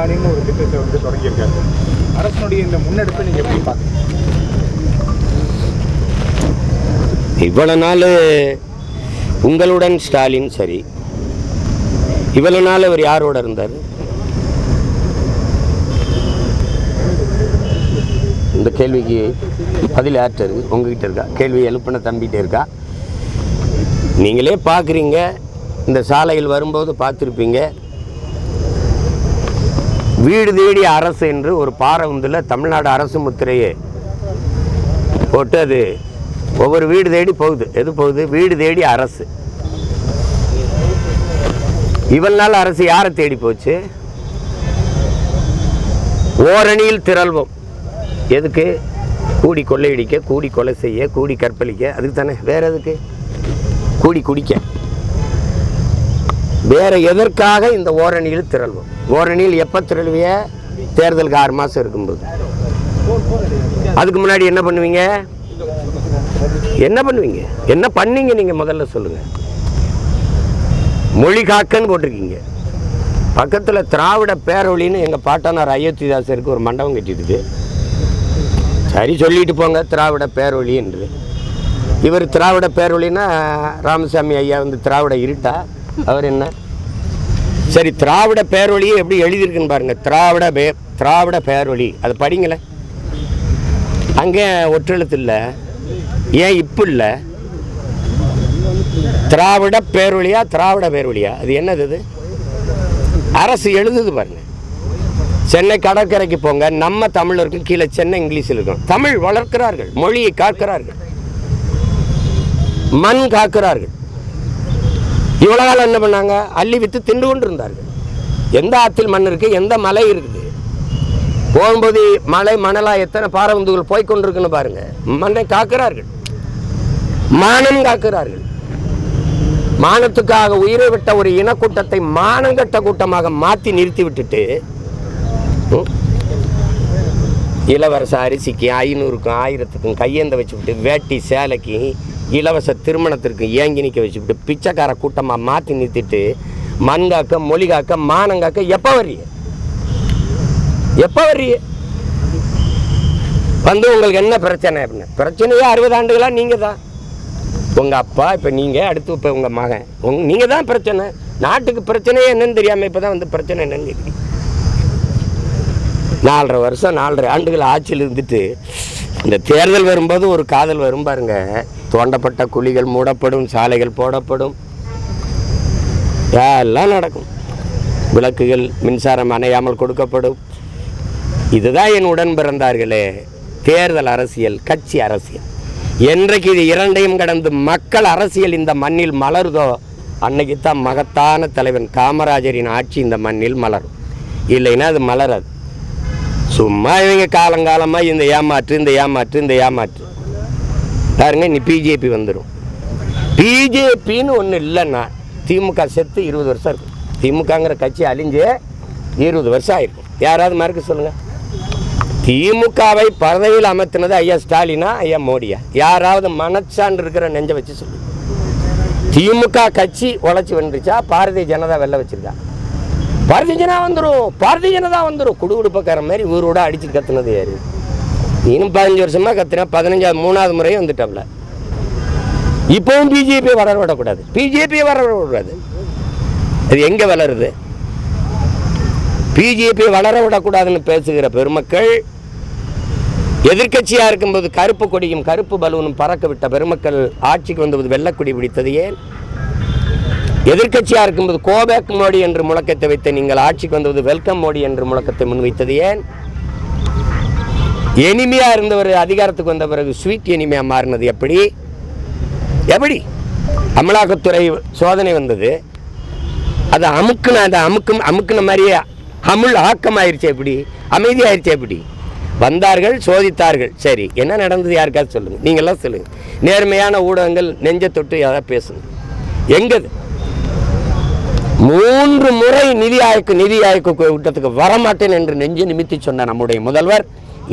ஸ்டாலின் ஒரு திட்டத்தை வந்து தொடங்கியிருக்காரு. அரசனுடைய இந்த முன்னெடுப்பை நீங்கள் எப்படி பார்க்குறீங்க? இவ்வளவு நாள் உங்களுடன் ஸ்டாலின் சரி. இவ்வளவு நாள் அவர் யாரோட இருந்தார்? இந்த கேள்விக்கு பதில் யார்கிட்ட இருக்கு? உங்ககிட்ட இருக்கா? கேள்வி எழுப்பின தம்பிகிட்டே இருக்கா? நீங்களே பார்க்குறீங்க. இந்த சாலையில் வரும்போது பார்த்துருப்பீங்க. வீடு தேடி அரசு என்று ஒரு பாறை உந்தில் தமிழ்நாடு அரசு முத்திரையை போட்டு அது ஒவ்வொரு வீடு தேடி போகுது. எது போகுது? வீடு தேடி அரசு. இவள் நாள் அரசு யாரை தேடி போச்சு? ஓரணியில் திரள்வோம். எதுக்கு? கூடி கொள்ளையடிக்க கூடி கொலை செய்ய கூடி கற்பழிக்க. அதுக்கு தானே வேற எதுக்கு? கூடி குடிக்க. வேற எதற்காக இந்த ஓரணியில் திரள்வோம்? ஓரணியில் எப்போ திரள்விய? தேர்தலுக்கு ஆறு மாதம் இருக்கும்போது. அதுக்கு முன்னாடி என்ன பண்ணுவீங்க? என்ன பண்ணுவீங்க? என்ன பண்ணீங்க நீங்கள் முதல்ல சொல்லுங்கள் மொழி காக்கன்னு போட்டிருக்கீங்க. பக்கத்தில் திராவிட பேரொழின்னு எங்கள் பாட்டனார் அயோத்திதாசருக்கு ஒரு மண்டபம் கட்டிடுது சரி சொல்லிட்டு போங்க. திராவிட பேரொழி என்று. இவர் திராவிட பேரொழின்னா ராமசாமி ஐயா வந்து திராவிட இருட்டா? அவர் என்ன? சரி திராவிட பேரொழியை எப்படி எழுதியிருக்குன்னு பாருங்க. திராவிட பே திராவிட பேரொழி. அது படிங்களேன் அங்கே ஒற்றெழுத்து இல்லை ஏன் இப்போ இல்லை திராவிட பேரொழியா திராவிட பேரொழியா? அது என்னது இது? அரசு எழுதுது பாருங்க. சென்னை கடற்கரைக்கு போங்க. நம்ம தமிழ் இருக்கும் கீழே சென்னை இங்கிலீஷில் இருக்கும். தமிழ் வளர்க்கிறார்கள். மொழியை காக்கிறார்கள். மண் காக்கிறார்கள். இவ்வளோ காலம் என்ன பண்ணாங்க? அள்ளி வித்து தின்று கொண்டு இருந்தார்கள் எந்த ஆற்றில் மண் இருக்குது எந்த மலை இருக்குது? போகும்போது மலை மணலா எத்தனை பாரவந்துகள் போய் கொண்டிருக்குன்னு பாருங்க. மண்ணை காக்கிறார்கள். மானம் காக்கிறார்கள். மானத்துக்காக உயிரை விட்ட ஒரு இனக்கூட்டத்தை மானங்கட்ட கூட்டமாக மாற்றி நிறுத்தி விட்டுட்டு இளவரச அரிசிக்கு ஐநூறுக்கும் ஆயிரத்துக்கும் கையேந்த வச்சுக்கிட்டு வேட்டி சேலைக்கு இலவச திருமணத்திற்கு ஏங்கி நிற்க வச்சுக்கிட்டு பிச்சைக்கார கூட்டமாக மாற்றி நிறுத்திட்டு மண் காக்க மொழி காக்க எப்போ வர்றீங்க? எப்போ வர்றீங்க? வந்து உங்களுக்கு என்ன பிரச்சனை அப்படின்னு? பிரச்சனையே அறுபது ஆண்டுகளாக நீங்கள் தான் உங்கள் அப்பா இப்போ நீங்கள் அடுத்து இப்போ உங்கள் மகன். உங் நீங்கள் தான் பிரச்சனை. நாட்டுக்கு பிரச்சனையே என்னன்னு தெரியாமல் இப்போ தான் வந்து பிரச்சனை என்னன்னு கேட்குறீங்க நாலரை வருஷம் நாலரை ஆண்டுகள் ஆட்சியில் இருந்துட்டு இந்த தேர்தல் வரும்போது ஒரு காதல் வரும் பாருங்கள் தோண்டப்பட்ட குழிகள் மூடப்படும் சாலைகள் போடப்படும். எல்லாம் நடக்கும். விளக்குகள் மின்சாரம் அணையாமல் கொடுக்கப்படும். இதுதான் என் உடன் பிறந்தார்களே தேர்தல் அரசியல் கட்சி அரசியல். என்றைக்கு இது இரண்டையும் கடந்து மக்கள் அரசியல் இந்த மண்ணில் மலருதோ அன்னைக்கு தான் மகத்தான தலைவன் காமராஜரின் ஆட்சி இந்த மண்ணில் மலரும். இல்லைன்னா அது மலராது. சும்மா இவங்க காலங்காலமாக இந்த ஏமாற்று இந்த ஏமாற்று இந்த ஏமாற்று. பாருங்க நீ பிஜேபி வந்துடும் பிஜேபின்னு ஒன்று இல்லைன்னா திமுக செத்து இருபது வருஷம் இருக்கும். திமுகங்கிற கட்சி அழிஞ்சு இருபது வருஷம் ஆயிருக்கும் யாராவது மறுக்க சொல்லுங்கள் திமுகவை பதவியில் அமர்த்தினது ஐயா ஸ்டாலினா ஐயா மோடியா? யாராவது மனச்சான்று இருக்கிற நெஞ்ச வச்சு சொல்லு. திமுக கட்சி உழைச்சி வந்துருச்சா பாரதிய ஜனதா வெளில வச்சிருக்கா? பாரதிய ஜனதா வந்துடும் பாரதிய ஜனதா வந்துடும் குடுகுடுப்பக்கார மாதிரி ஊரோட அடிச்சு கத்துனது யாரு? இன்னும் பதினஞ்சு வருஷமா கத்துனா பதினஞ்சாவது மூணாவது முறையும் வந்துட்டாப்ல இப்போவும் பிஜேபி வளர விடக்கூடாது. பிஜேபியை வளர விடக்கூடாது. அது எங்கே வளருது? பிஜேபி வளர விடக்கூடாதுன்னு பேசுகிற பெருமக்கள் எதிர்கட்சியாக இருக்கும்போது கருப்பு கொடியும் கருப்பு பலூனும் பறக்க விட்ட பெருமக்கள் ஆட்சிக்கு வந்தபோது வெள்ளக்கொடி பிடித்தது ஏன்? எதிர்கட்சியாக இருக்கும்போது கோபேக் மோடி என்று முழக்கத்தை வைத்த நீங்கள் ஆட்சிக்கு வந்தபோது வெல்கம் மோடி என்று முழக்கத்தை முன்வைத்தது ஏன்? எனிமையாக இருந்தவர் அதிகாரத்துக்கு வந்த பிறகு ஸ்வீட் எனிமையாக மாறினது எப்படி? எப்படி? அமலாக்கத்துறை சோதனை வந்தது. அது அமுக்குன அந்த அமுக்கும் அமுக்குன மாதிரியே அமுல் ஆக்கமாயிருச்சு எப்படி? அமைதியாயிருச்சு எப்படி? வந்தார்கள் சோதித்தார்கள். சரி என்ன நடந்தது யாருக்காவது சொல்லுங்கள் நீங்களாம் சொல்லுங்கள் நேர்மையான ஊடகங்கள் நெஞ்ச தொட்டு எதாவது பேசுங்க. எங்கது? மூன்று முறை நிதி ஆயக்கு நிதி ஆயக்கு கூட்டத்துக்கு வரமாட்டேன் என்று நெஞ்சு நிமித்தி சொன்ன நம்முடைய முதல்வர்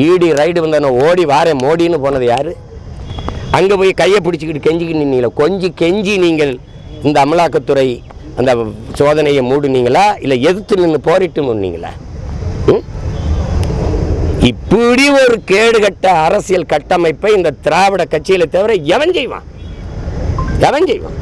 ஈடி ரைடு வந்தன ஓடி வாரேன். மோடின்னு போனது யார்? அங்கே போய் கையை பிடிச்சிக்கிட்டு கெஞ்சிக்கிட்டு நின்னீங்களா? கொஞ்சி கெஞ்சி நீங்கள் இந்த அமலாக்கத்துறை அந்த சோதனையை மூடுனீங்களா? இல்லை எதிர்த்து நின்று போரிட்டு முன்னீங்களா ம்? இப்படி ஒரு கேடுகட்ட அரசியல் கட்டமைப்பை இந்த திராவிட கட்சியில் தவிர எவன் செய்வான்? எவன் செய்வான்?